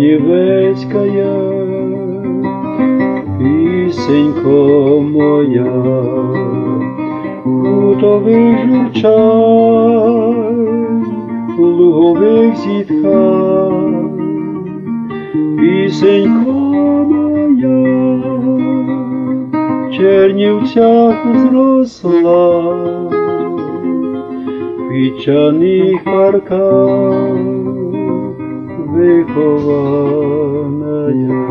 Чернівецькая пісенько моя, Крутових журчань, лугових зітхань, пісенько моя, в Чернівцях зросла, в пічаних парках вихована я.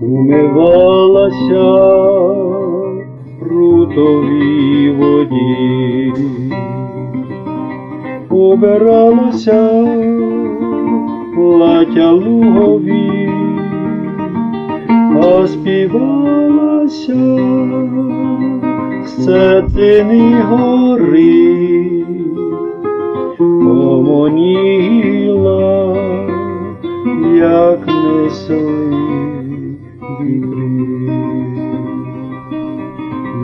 Умивалася прутовій воді, убиралася в плаття лугові, а співалася з цетини гори, помоніла, як несли вітри,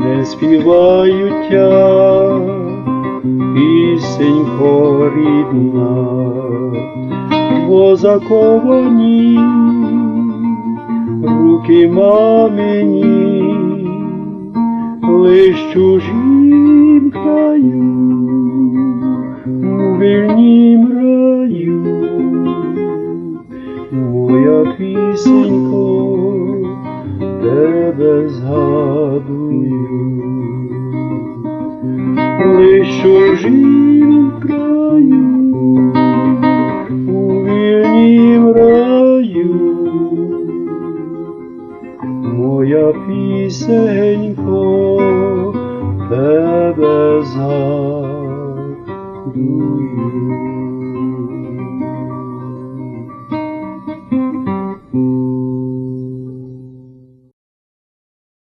не співають тя, пісенько рідна, бо заковані руки мамині, лиш чужім краю, у вільнім раю, моя пісенько, тебе згадую, лиш краю, моя пісенько, тебе згадую.